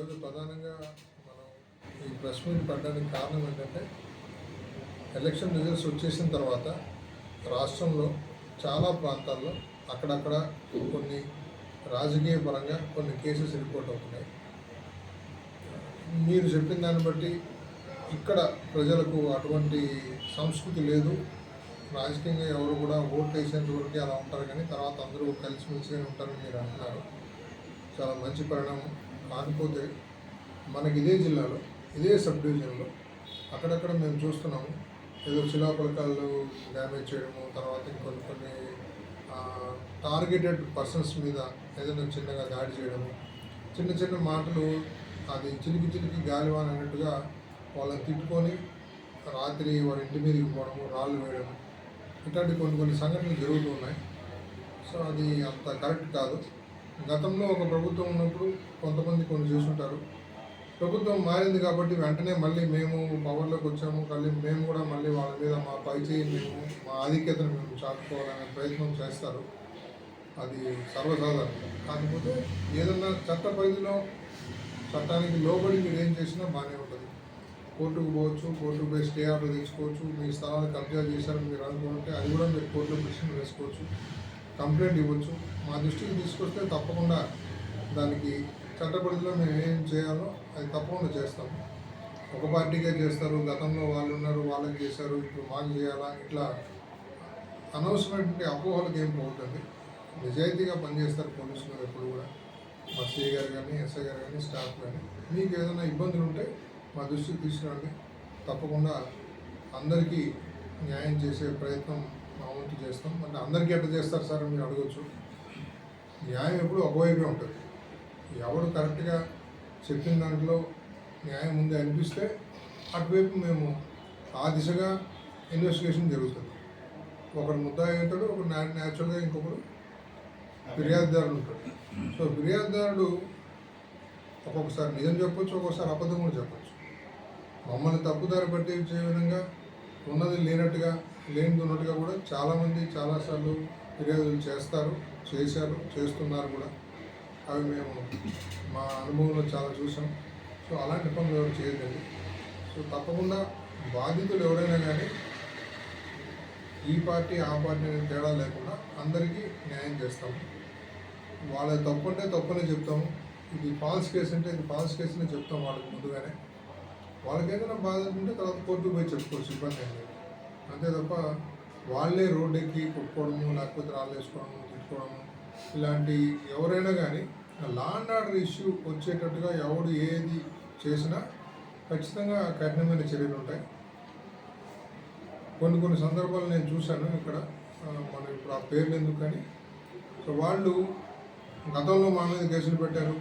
ఈరోజు ప్రధానంగా మనం ఈ ప్రెస్ మీట్ పడడానికి కారణం ఏంటంటే ఎలక్షన్ రిజల్ట్స్ వచ్చేసిన తర్వాత రాష్ట్రంలో చాలా ప్రాంతాల్లో అక్కడక్కడ కొన్ని రాజకీయ పరంగా కొన్ని కేసెస్ రిపోర్ట్ అవుతున్నాయి. మీరు చెప్పిన దాన్ని బట్టి ఇక్కడ ప్రజలకు అటువంటి సంస్కృతి లేదు. రాజకీయంగా ఎవరు కూడా ఓట్లు వేసేంత వరకు అలా ఉంటారు కానీ తర్వాత అందరూ కలిసిమెలిసిగా ఉంటారని మీరు అంటున్నారు. చాలా మంచి పరిణామం. కాకపోతే మనకి ఇదే జిల్లాలో ఇదే సబ్ డివిజన్లో అక్కడక్కడ మేము చూస్తున్నాము. ఏదో శిలాపలకాలు డ్యామేజ్ చేయడము తర్వాత కొన్ని కొన్ని టార్గెటెడ్ పర్సన్స్ మీద ఏదైనా చిన్నగా దాడి చేయడము. చిన్న చిన్న మాటలు అది చిలికి చిలికి గాలివాన్ అన్నట్టుగా వాళ్ళని తిట్టుకొని రాత్రి వాళ్ళ ఇంటి మీదకి పోవడము రాళ్ళు వేయడము. ఇట్లాంటి కొన్ని కొన్ని సంఘటనలు జరుగుతూ ఉన్నాయి. సో అది అంత కరెక్ట్ కాదు. గతంలో ఒక ప్రభుత్వం ఉన్నప్పుడు కొంతమంది కొన్ని చూసుంటారు ప్రభుత్వం మారింది కాబట్టి వెంటనే మళ్ళీ మేము పవర్లోకి వచ్చాము. మళ్ళీ మేము కూడా మళ్ళీ వాళ్ళ మీద మా పై చేయి మేము మా ఆధిక్యతను మేము చాటుకోవాలనే ప్రయత్నం చేస్తారు. అది సర్వసాధారణం. కాకపోతే ఏదన్నా చట్ట పరిధిలో చట్టానికి లోబడి మీరు ఏం చేసినా బాగానే ఉంటుంది. కోర్టుకు పోవచ్చు కోర్టుకు పోయి స్టే ఆర్డర్ తెచ్చుకోవచ్చు మీ స్థలాలు కబ్జా చేశారని మీరు అనుకుంటే అది కూడా మీరు కోర్టులో పిటిషన్ వేసుకోవచ్చు. కంప్లైంట్ ఇవ్వచ్చు. మా దృష్టికి తీసుకొస్తే తప్పకుండా దానికి చట్టపరిధిలో మేము ఏం చేయాలో అది తప్పకుండా చేస్తాము. ఒక పార్టీగా చేస్తారు గతంలో వాళ్ళు ఉన్నారు వాళ్ళకి చేశారు ఇప్పుడు మాకు చేయాలా? ఇట్లా అనవసరమైనటువంటి అపోహలకు ఏం పోతుంది నిజాయితీగా పనిచేస్తారు పోలీసులు ఎప్పుడు కూడా. మా సిఐ గారు కానీ ఎస్ఐ గారు కానీ స్టాఫ్ కానీ. మీకు ఏదైనా ఇబ్బందులు ఉంటే మా దృష్టికి తీసుకురండి. తప్పకుండా అందరికీ న్యాయం చేసే ప్రయత్నం మా వంతు చేస్తాం. అంటే అందరికీ ఎట్లా చేస్తారు సార్ మీరు అడగచ్చు. న్యాయం ఎప్పుడు ఒకవైపే ఉంటుంది. ఎవరు కరెక్ట్గా చెప్పిన దాంట్లో న్యాయం ఉంది అనిపిస్తే అటువైపు మేము ఆ దిశగా ఇన్వెస్టిగేషన్ జరుగుతుంది. ఒకడు ముద్దాయి అవుతాడు ఒకడు న్యాచురల్గా ఇంకొకడు ఫిర్యాదుదారుడు ఉంటాడు సో ఫిర్యాదుదారుడు ఒక్కొక్కసారి నిజం చెప్పొచ్చు ఒక్కొక్కసారి అబద్ధం కూడా చెప్పచ్చు. మమ్మల్ని తప్పుదారి పట్టించే విధంగా ఉన్నది లేనట్టుగా లేనిది ఉన్నట్టుగా కూడా చాలామంది చాలాసార్లు ఫిర్యాదులు చేస్తారు చేశారు చేస్తున్నారు కూడా. అవి మేము మా అనుభవంలో చాలా చూసాం. సో అలాంటి పనులు ఎవరు చేయదండి సో తప్పకుండా బాధితులు ఎవరైనా కానీ ఈ పార్టీ ఆ పార్టీ అనేది తేడా లేకుండా అందరికీ న్యాయం చేస్తాము. వాళ్ళ తప్పు అంటే తప్పనే చెప్తాము. ఇది ఫాల్స్ కేసు అంటే ఇది ఫాల్స్ కేసు అని చెప్తాం వాళ్ళకి ముందుగానే. వాళ్ళకి ఏదైనా బాధ ఉంటే తర్వాత కోర్టుకు పోయి చెప్పుకోవచ్చు ఇబ్బంది ఏం లేదు. అంతే తప్ప వాళ్ళే రోడ్ ఎక్కి కొట్టుకోవడము లేకపోతే రాళ్ళు వేసుకోవడము తిట్టుకోవడము ఇలాంటి ఎవరైనా కానీ లా అండ్ ఆర్డర్ ఇష్యూ వచ్చేటట్టుగా ఎవడు ఏది చేసినా ఖచ్చితంగా కఠినమైన చర్యలు ఉంటాయి. కొన్ని కొన్ని సందర్భాలు నేను చూశాను ఇక్కడ. మన మనం ఇప్పుడు ఆ పేర్లు ఎందుకు కానీ సో వాళ్ళు గతంలో మా మీద కేసులు పెట్టారు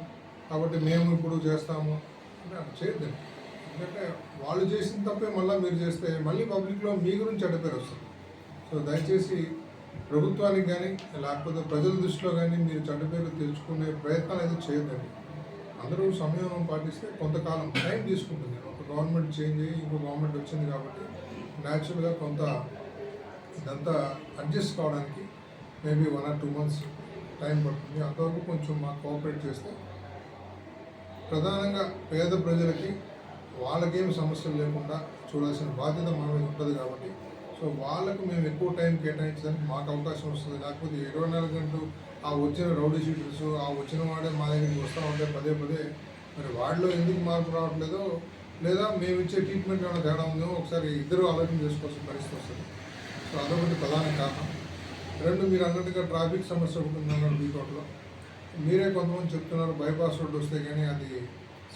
కాబట్టి మేము ఇప్పుడు చేస్తాము. అంటే అట్లా చేయొద్దండి. ఎందుకంటే వాళ్ళు చేసిన తప్పే మళ్ళీ మీరు చేస్తే మళ్ళీ పబ్లిక్లో మీ గురించి చెడ్డ పేరు వస్తుంది. సో దయచేసి ప్రభుత్వానికి కానీ లేకపోతే ప్రజల దృష్టిలో కానీ మీరు చెడ్డ పేరు తెలుసుకునే ప్రయత్నాలు అయితే చేయొద్దండి. అందరూ సమయం పాటిస్తే కొంతకాలం టైం తీసుకుంటుంది. ఒక గవర్నమెంట్ చేంజ్ అయ్యి ఇంకో గవర్నమెంట్ వచ్చింది కాబట్టి న్యాచురల్గా కొంత ఇదంతా అడ్జస్ట్ కావడానికి maybe one or two months time పడుతుంది. అంతవరకు కొంచెం మాకు కోఆపరేట్ చేస్తే ప్రధానంగా పేద ప్రజలకి వాళ్ళకేం సమస్యలు లేకుండా చూడాల్సిన బాధ్యత మా మీద ఉంటుంది కాబట్టి. సో వాళ్ళకు మేము ఎక్కువ టైం కేటాయించడానికి మాకు అవకాశం వస్తుంది. లేకపోతే ఇరవై నాలుగు గంటలు ఆ వచ్చిన రౌడీ షీటర్స్ ఆ వచ్చిన వాడే మా దగ్గరికి వస్తూ ఉంటే పదే పదే మరి వాడిలో ఎందుకు మార్పు రావట్లేదో లేదా మేము ఇచ్చే ట్రీట్మెంట్ ఏమైనా తేడా ఉందో ఒకసారి ఇద్దరు ఆలోచన చేసుకోవాల్సిన పరిస్థితి వస్తుంది. సో అదొకటి ప్రధాన కారణం. రెండు మీరు అన్నట్టుగా ట్రాఫిక్ సమస్య ఒకటి ఉందన్నారు బీకోట్లో మీరే కొంతమంది చెప్తున్నారు బైపాస్ రోడ్డు వస్తే కానీ అది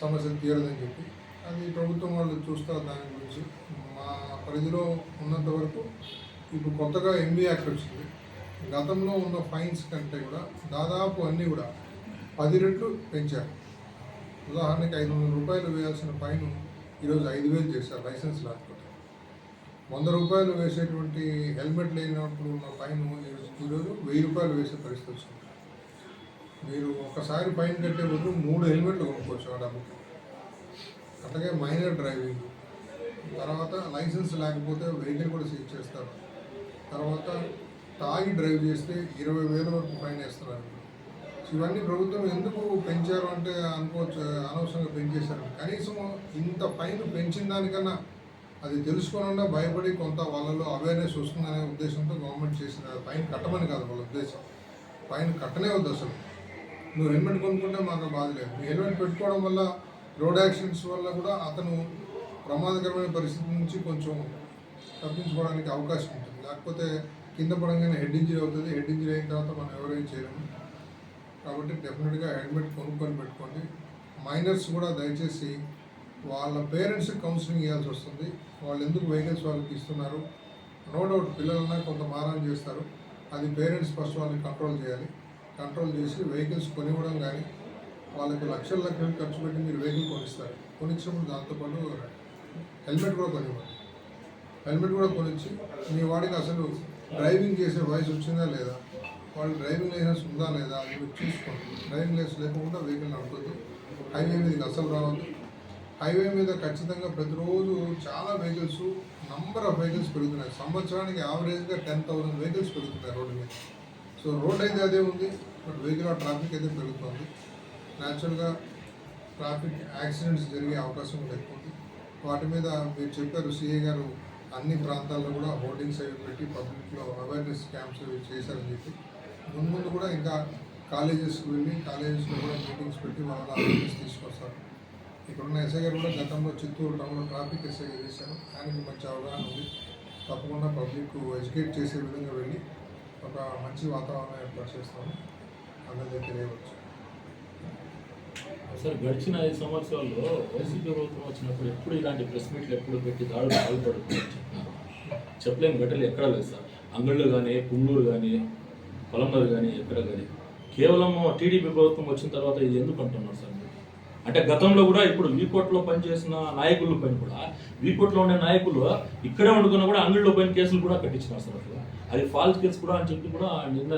సమస్య తీరదని చెప్పి. అది ప్రభుత్వం వాళ్ళు చూస్తారు దాని గురించి. మా పరిధిలో ఉన్నంత వరకు ఇప్పుడు కొత్తగా ఎంబీ యాక్ట్ వచ్చింది. గతంలో ఉన్న ఫైన్స్ కంటే కూడా దాదాపు అన్నీ కూడా పది రెట్లు పెంచారు. ఉదాహరణకి ఐదు వందల రూపాయలు వేయాల్సిన ఫైన్ ఈరోజు ఐదు వేలు చేశారు లైసెన్స్ లేకపోతే. వంద రూపాయలు వేసేటువంటి హెల్మెట్ లేనప్పుడు ఉన్న ఫైన్ ఈరోజు- వెయ్యి రూపాయలు వేసే పరిస్థితి వచ్చింది. మీరు ఒకసారి ఫైన్ కట్టే బదులు మూడు హెల్మెట్లు కొనుక్కోవచ్చు ఆ డబ్బుకి. అట్లాగే మైనర్ డ్రైవింగ్. తర్వాత లైసెన్స్ లేకపోతే వెహికల్ కూడా సీజ్ చేస్తారు. తర్వాత తాగి డ్రైవ్ చేస్తే ఇరవై వేల వరకు ఫైన్ వేస్తున్నారు. ఇవన్నీ ప్రభుత్వం ఎందుకు పెంచారు అంటే అనుకోవచ్చు అనవసరంగా పెంచేశారు. కనీసం ఇంత ఫైన్ పెంచిన దానికన్నా అది తెలుసుకోకుండా భయపడి కొంత వాళ్ళలో అవేర్నెస్ వస్తుందనే ఉద్దేశంతో గవర్నమెంట్ చేసిన ఫైన్ కట్టమని కాదు వాళ్ళ ఉద్దేశం. ఫైన్ కట్టనే వద్దు అసలు. నువ్వు హెల్మెట్ కొనుక్కుంటే మాకు బాధ లేదు. హెల్మెట్ పెట్టుకోవడం వల్ల రోడ్ యాక్సిడెంట్స్ వల్ల కూడా అతను ప్రమాదకరమైన పరిస్థితి నుంచి కొంచెం తప్పించుకోవడానికి అవకాశం ఉంటుంది. లేకపోతే కింద పడంగానే హెడ్ ఇంజరీ అవుతుంది. హెడ్ ఇంజరీ అయిన తర్వాత మనం ఎవరైనా చేయలేము. కాబట్టి డెఫినెట్గా హెల్మెట్ కొనుక్కొని పెట్టుకోండి. మైనర్స్ కూడా దయచేసి వాళ్ళ పేరెంట్స్ కౌన్సిలింగ్ ఇవ్వాల్సి వస్తుంది. వాళ్ళు ఎందుకు వెహికల్స్ వాళ్ళకి ఇస్తున్నారు? నో డౌట్ పిల్లలన్నా కొంత మారం చేస్తారు. అది పేరెంట్స్ ఫస్ట్ వాళ్ళని కంట్రోల్ చేయాలి. కంట్రోల్ చేసి వెహికల్స్ కొనివ్వడం కానీ వాళ్ళకి లక్షల లక్షలు ఖర్చు పెట్టి మీరు వెహికల్ కొనిస్తారు. కొనిచ్చినప్పుడు దాంతోపాటు హెల్మెట్ కూడా కొనివ్వండి. హెల్మెట్ కూడా కొనిచ్చి మీ వాడికి అసలు డ్రైవింగ్ చేసే వయసు వచ్చిందా లేదా? వాళ్ళు డ్రైవింగ్ లైసెన్స్ ఉందా లేదా అది మీరు చూసుకోండి. డ్రైవింగ్ లైసెన్స్ లేకుండా వెహికల్ నడపద్దు. హైవే మీదకి అసలు రావద్దు. హైవే మీద ఖచ్చితంగా ప్రతిరోజు చాలా వెహికల్స్ నంబర్ ఆఫ్ వెహికల్స్ పెరుగుతున్నాయి. సంవత్సరానికి యావరేజ్గా టెన్ థౌసండ్ వెహికల్స్ పెరుగుతున్నాయి రోడ్డు మీద. సో రోడ్ అయితే అదే ఉంది బట్ వెహికల్ ట్రాఫిక్ అయితే పెరుగుతుంది. న్యాచురల్గా ట్రాఫిక్ యాక్సిడెంట్స్ జరిగే అవకాశం లేకపోతే వాటి మీద మీరు చెప్పారు సిఏ గారు అన్ని ప్రాంతాల్లో కూడా హోర్డింగ్స్ అవి పెట్టి పబ్లిక్లో అవేర్నెస్ క్యాంప్స్ అవి చేశారని చెప్పి. ముందు ముందు కూడా ఇంకా కాలేజెస్కి వెళ్ళి కాలేజెస్లో కూడా మీటింగ్స్ పెట్టి వాళ్ళ అవేర్నెస్ తీసుకొస్తారు. ఇక్కడున్న ఎస్ఐ గారు కూడా గతంలో చిత్తూరు టౌన్లో ట్రాఫిక్ ఎస్ఐ చేశారు. ఆయనకి మంచి అవగాహన ఉంది. తప్పకుండా పబ్లిక్ ఎడ్యుకేట్ చేసే విధంగా వెళ్ళి ఒక మంచి వాతావరణం ఏర్పాటు చేస్తామని అందరికీ తెలియవచ్చు. సార్ గడిచిన ఐదు సంవత్సరాల్లో వైసీపీ ప్రభుత్వం వచ్చినప్పుడు ఎప్పుడు ఇలాంటి ప్రెస్ మీట్లు ఎప్పుడు పెట్టి దాడులు పాల్పడుతుందని చెప్పినారు? చెప్పలేని ఘటనలు ఎక్కడ లేదు సార్. అంగళ్ళు కానీ పుంగూరు కానీ పొలంనూరు కానీ ఎక్కడ కానీ కేవలం టీడీపీ ప్రభుత్వం వచ్చిన తర్వాత ఇది ఎందుకు అంటున్నారు సార్ అంటే గతంలో కూడా ఇప్పుడు వీకోట్లో పనిచేసిన నాయకుల పైన కూడా వీకోట్లో ఉండే నాయకులు ఇక్కడే వండుకున్నా కూడా అంగళ్ళలో పైన కేసులు కూడా కట్టించినారు సార్ అసలు. అది ఫాల్స్ కేసు కూడా అని చెప్పి కూడా నిన్న